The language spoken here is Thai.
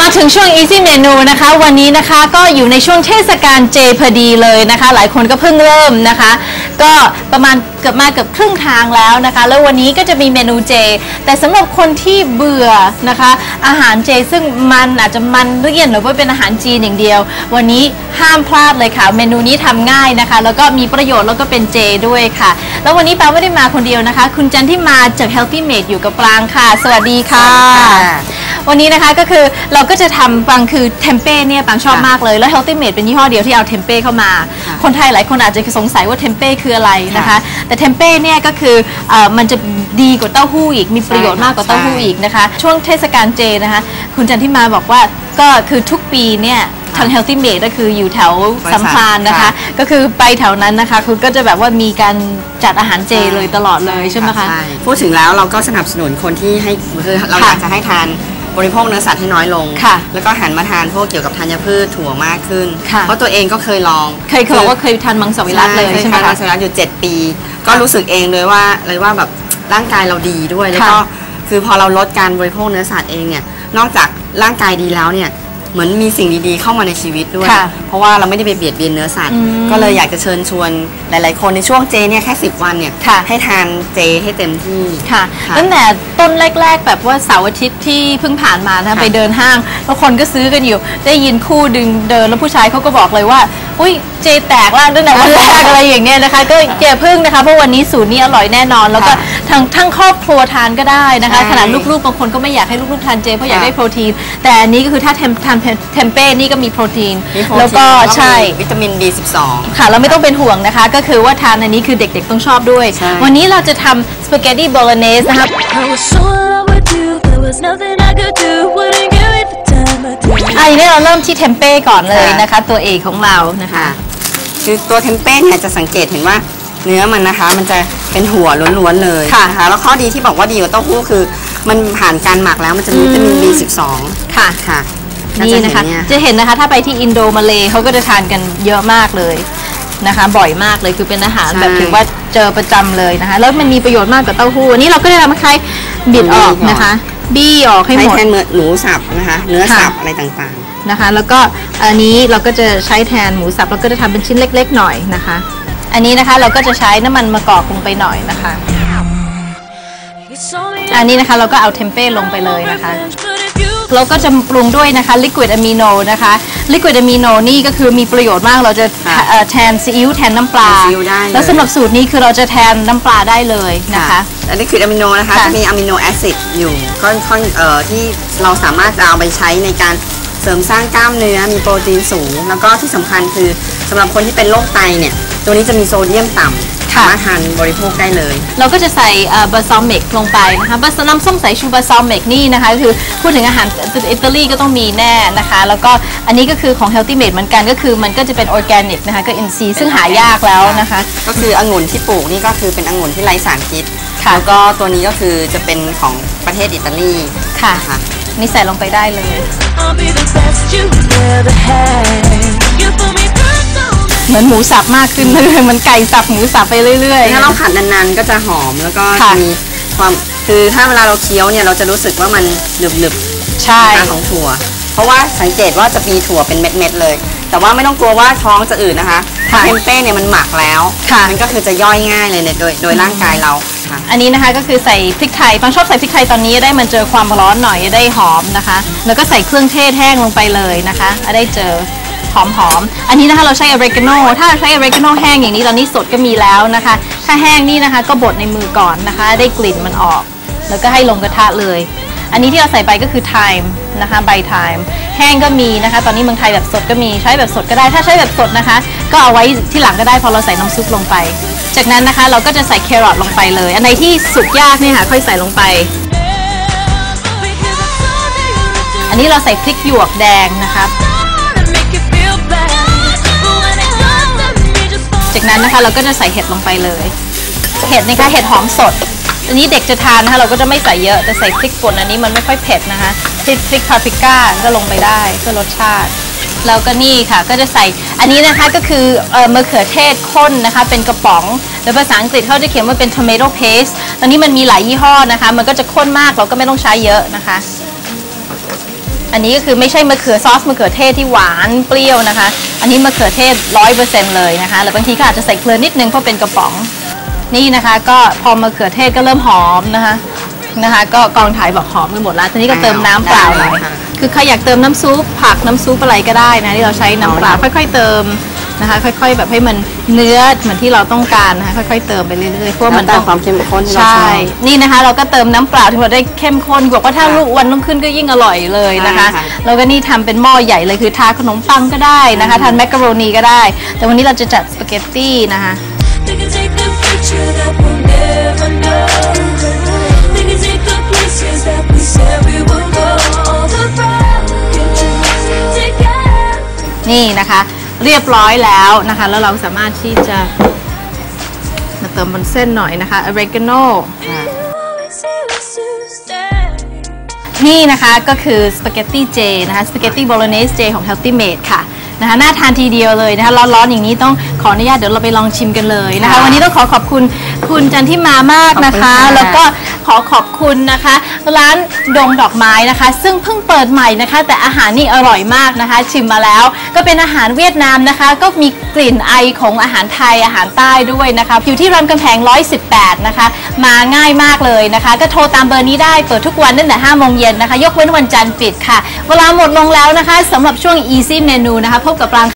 มาถึงช่วง Easy Menu นะคะ วันนี้นะคะก็อยู่ในช่วงเทศกาลเจพอดีเลยนะคะ หลายคนก็เพิ่งเริ่มนะคะ ก็ประมาณเกือบมาเกือบครึ่งทางแล้วนะคะ แล้ววันนี้ก็จะมีเมนูเจ แต่สำหรับคนที่เบื่อนะคะ อาหารเจซึ่งมันอาจจะมันเลี่ยนหรือว่าเป็นอาหารจีนอย่างเดียว วันนี้ห้ามพลาดเลยค่ะ เมนูนี้ทำง่ายนะคะ แล้วก็มีประโยชน์แล้วก็เป็นเจด้วยค่ะ แล้ววันนี้ปาไม่ได้มาคนเดียวนะคะ คุณจันที่มาจาก Healthy Made อยู่กับปรางค่ะ สวัสดีค่ะ วันนี้นะคะก็คือเราก็จะทำปังคือเทมเป้เนี่ยปังชอบค่ะมากเลย แล้ว Healthy Made เป็นยี่ห้อเดียวที่เอาเทมเป้เข้ามา ค่ะคนไทยหลายคนอาจจะสงสัยว่าเทมเป้คืออะไรนะคะ ค่ะแต่เทมเป้เนี่ยก็คือเอ่อมันจะดีกว่าเต้าหู้อีกมีประโยชน์ใช่ค่ะมากกว่าเต้าหู้ใช่อีกนะคะ ช่วงเทศกาลเจนะคะ คุณจันทิมาบอกว่าก็คือทุกปีเนี่ยทาง Healthy Made ก็คืออยู่แถวบริษัทสัมพลานนะคะ ค่ะ ก็คือไปแถวนั้นนะคะ คุณก็จะแบบว่ามีการจัดอาหารเจเลยตลอดเลยใช่ไหมคะ พูดถึงแล้วเราก็สนับสนุนคนที่ให้คือเราค่ะอยากจะให้ทาน บริโภคเนื้อสัตว์ให้น้อยลง ค่ะแล้วก็หันมาทานพวกเกี่ยวกับธัญพืชถั่วมากขึ้น ค่ะ เพราะตัวเองก็เคยลองเคยเคยบอกว่าเคยทานมังสวิรัตเลยใช่ไหมทานคะมังสวิรัตอยู่ 7 ปี ก็รู้สึกเองเลยว่าเลยว่าแบบร่างกายเราดีด้วยแล้วก็ค่ะ คือพอเราลดการบริโภคเนื้อสัตว์เองเนี่ยนอกจากร่างกายดีแล้วเนี่ย เหมือนมีสิ่งดีๆเข้ามาในชีวิตด้วย ค่ะเพราะว่าเราไม่ได้ไปเบียดเบียนเนื้อสัตว์ อืมก็เลยอยากจะเชิญชวนหลาย ๆ คนในช่วงเจเนี่ยแค่10วันเนี่ยค่ะ ให้ทานเจให้เต็มที่ ค่ะค่ะตั้งแต่ต้นแรก ๆ แบบว่าเสาร์อาทิตย์ที่เพิ่งผ่านมานะค่ะ ไปเดินห้างแล้วคนก็ซื้อกันอยู่ ได้ยินคู่ดึงเดินแล้วผู้ชายเขาก็บอกเลยว่า อุ้ยเจแตกแล้วตั้งแต่วันแรกอะไรอย่างเงี้ยนะคะ ก็อย่าพึ่งนะคะเพราะวันนี้สูตรนี้อร่อยแน่นอน แล้วก็ค่ะทั้งทั้งครอบครัวทานก็ได้นะคะใช่ขนาดลูกๆบางคนก็ไม่อยากให้ลูกๆทานเจเพราะอยากค่ะ ได้โปรตีนแต่อันนี้ก็คือถ้าเทมทานเทมเป้นี่ก็มีโปรตีน มีโปรตีนแล้วก็มีใช่วิตามิน B12 ค่ะเราไม่ต้องเป็นห่วงนะคะ ก็คือว่าทานอันนี้คือเด็กๆต้องชอบด้วย ใช่ วันนี้เราจะทำสปาเกตตี้โบโลเนสนะคะ I was so in love with you, there was nothing I could do. Wouldn't give it the time of day. อันนี้เราเริ่มที่เทมเป้ก่อนเลยนะคะ ตัวเอกของเรานะคะ ค่ะ คือตัวเทมเป้เนี่ยจะสังเกตเห็นว่าเนื้อมันนะคะ มันจะเป็นหัวล้วนๆเลยค่ะนะคะแล้วข้อดีที่บอกว่าดีกว่าเต้าหู้คือ มันผ่านการหมักแล้วมันจะมีวิตามิน B12 ค่ะ ค่ะ นี่นะคะก็จเห็เยจะเห็นนะคะถ้าไปที่อินโดมาเลเขาก็จะทานกันเยอะมากเลยนะคะ บ่อยมากเลยคือเป็นอาหารใช่แบบถือว่าเจอประจำเลยนะคะ แล้วมันมีประโยชน์มากกว่าเต้าหู้อันนี้เราก็ได้ทำคล้ายๆบิดออกนะคะ บี้ออกให้ใช้หมดแทนเนื้อหมูสับนะคะ เนื้อค่ะสับอะไรต่างนะคะ แล้วก็อันนี้เราก็จะใช้แทนหมูสับเราก็จะทำเป็นชิ้นเล็ก ๆ หน่อยนะคะ อันนี้นะคะเราก็จะใช้น้ำมันมะกอกลงไปหน่อยนะคะ You saw me อันนี้นะคะเราก็เอาเทมเป้ลงไปเลยนะคะ revenge, but if you เราก็จะปรุงด้วยนะคะลิควิดอะมิโนนะคะลิควิดอะมิโนนี่ก็คือมีประโยชน์มากเราจะค่ะเอ่อแทนซีอิ๊วแทนน้ำปลา แทนซีอิ๊วได้เลย แล้วสำหรับสูตรนี้คือเราจะแทนน้ำปลาได้เลยๆนะคะ อันนี้คืออะมิโนนะคะ ค่ะจะมีอะมิโนแอซิดอยู่ก็ค่อนเอ่อที่เราสามารถจะเอาไปใช้ในการเสริมสร้างกล้ามเนื้อมีโปรตีนสูง แล้วก็ที่สำคัญคือสำหรับคนที่เป็นโรคไตเนี่ย ตัวนี้จะมีโซเดียมต่ำ ค่ะสามารถทานบริโภคได้เลย เราก็จะใส่บาซอมิกลงไปนะคะบาซน้ำส้มสายชูบาซอมิกนี่นะคะคือพูดถึงอาหารอิตาลีก็ต้องมีแน่นะคะ แล้วก็อันนี้ก็คือของ Healthy Made เหมือนกันก็คือมันก็จะเป็นออร์แกนิกนะคะ ก็อินทรีย์ซึ่งหายากแล้วนะคะ ก็คือองุ่นที่ปลูกนี่ก็คือเป็นองุ่นที่ไร้สารพิษค่ะ แล้วก็ตัวนี้ก็คือจะเป็นของประเทศอิตาลีค่ะ นะคะ นี่ใส่ลงไปได้เลย I'll be the best you ever had. You put me through so เหมือนหมูสับมากขึ้นเลยเหมันไก่สับหมูสับไปเรื่อยๆ ถ้าเราขัดนานๆก็จะหอมแล้วก็ค่ะ จะมีความคือถ้าเวลาเราเคี้ยวเนี่ยเราจะรู้สึกว่ามันหนึบๆใช่นะคะของถั่ว เพราะว่าสังเกตว่าจะมีถั่วเป็นเม็ดๆเลย แต่ว่าไม่ต้องกลัวว่าท้องจะอืดนะคะค่ะเทมเป้เนี่ยมันหมักแล้วค่ะ มันก็คือจะย่อยง่ายเลยเนี่ยโดยโดยร่างกายเราค่ะ อันนี้นะคะก็คือใส่พริกไทยบางชอบใส่พริกไทยตอนนี้ได้มันเจอความร้อนหน่อยจะได้หอมนะคะ แล้วก็ใส่เครื่องเทศแห้งลงไปเลยนะคะได้เจอ หอมหอมๆอันนี้นะคะเราใช้อเรกาโนถ้าใช้อเรกาโนแห้งอย่างนี้ตอนนี้สดก็มีแล้วนะคะ ถ้าแห้งนี่นะคะก็บดในมือก่อนนะคะ ได้กลิ่นมันออก แล้วก็ให้ลงกระทะเลย อันนี้ที่เราใส่ไปก็คือไทม์นะคะใบไทม์แห้งก็มีนะคะ ตอนนี้เมืองไทยแบบสดก็มีใช้แบบสดก็ได้ ถ้าใช้แบบสดนะคะ ก็เอาไว้ที่หลังก็ได้พอเราใส่น้ำซุปลงไป จากนั้นนะคะเราก็จะใส่แครอทลงไปเลย อันไหนที่สุกยากเนี่ยค่ะค่อยใส่ลงไปอันนี้เราใส่พริกหยวกแดงนะคะ จากนั้นนะคะเราก็จะใส่เห็ดลงไปเลย เห็ดนะคะเห็ดหอมสด อันนี้เด็กจะทานนะคะเราก็จะไม่ใส่เยอะแต่ใส่พริกป่นอันนี้มันไม่ค่อยเผ็ดนะคะพริกพริกพาปริก้าก็ลงไปได้เพื่อรสชาติแล้วก็นี่ค่ะก็จะใส่อันนี้นะคะก็คือเอ่อมะเขือเทศข้นนะคะ เป็นกระป๋องโดยภาษาอังกฤษเขาจะเขียนว่าเป็น tomato paste ตอนนี้มันมีหลายยี่ห้อนะคะ มันก็จะข้นมากเราก็ไม่ต้องใช้เยอะนะคะ อันนี้ก็คือไม่ใช่มะเขือซอสมะเขือเทศที่หวานเปรี้ยวนะคะ อันนี้มะเขือเทศร้อยเปอร์เซ็นต์เลยนะคะ แล้วบางทีก็อาจจะใส่เกลือนิดนึงเพราะเป็นกระป๋อง นี่นะคะก็พอมะเขือเทศก็เริ่มหอมนะคะนะคะ ก็กองถ่ายบอกหอมกันหมดแล้วทีนี้ก็เติมน้ำเปล่าหน่อยได้ค่ะคือใครอยากเติมน้ำซุปผักน้ำซุปอะไรก็ได้นะที่เราใช้น้ำเปล่าค่อย ๆ เติม นะคะ ค่อยๆ แบบให้มันเนื้อเหมือนที่เราต้องการนะคะค่อยๆเติมไปเรื่อยๆเพราะว่ามันแล้วแต่ต้องความเข้มข้นที่เราใช่ชอบนี่นะคะ เราก็เติมน้ำเปล่าถึงเราได้เข้มข้นบอกว่าถ้าค่ะลูกวันรุ่งขึ้นก็ยิ่งอร่อยเลยนะคะใช่ค่ะ แล้วก็นี่ทำเป็นหม้อใหญ่เลยคือทาขนมปังก็ได้นะคะทานแมคกะโรนีก็ได้ แต่วันนี้เราจะจัดสปาเกตตี้นะคะ They can take the future that we'll never know. They can take the places that we said we would go. All the road together. นี่นะคะ เรียบร้อยแล้วนะคะ แล้วเราสามารถที่จะมาเติมบนเส้นหน่อยนะคะ oregano Always used to stay. นี่นะคะก็คือสปาเกตตี้เจนะคะสปาเกตตี้โบโลเนสเจของ Healthy Made ค่ะนะคะน่าทานทีเดียวเลยนะคะร้อนๆอย่างนี้ต้องขออนุญาตเดี๋ยวเราไปลองชิมกันเลยนะคะค่ะวันนี้ต้องขอขอบคุณคุณจันทิมามากนะคะขอบคุณค่ะแล้วก็ ขอขอบคุณนะคะ ร้านดงดอกไม้นะคะ ซึ่งเพิ่งเปิดใหม่นะคะ แต่อาหารนี่อร่อยมากนะคะ ชิมมาแล้ว ก็เป็นอาหารเวียดนามนะคะ ก็มีกลิ่นไอของอาหารไทยอาหารใต้ด้วยนะคะอยู่ที่รามคำแพง 118 นะคะ มาง่ายมากเลยนะคะ ก็โทรตามเบอร์นี้ได้เปิดทุกวันตั้งแต่5โมงเย็นนะคะ ยกเว้นวันจันทร์ปิดค่ะ เวลาหมดลงแล้วนะคะสำหรับช่วง Easy Menu นะคะ พบกับราง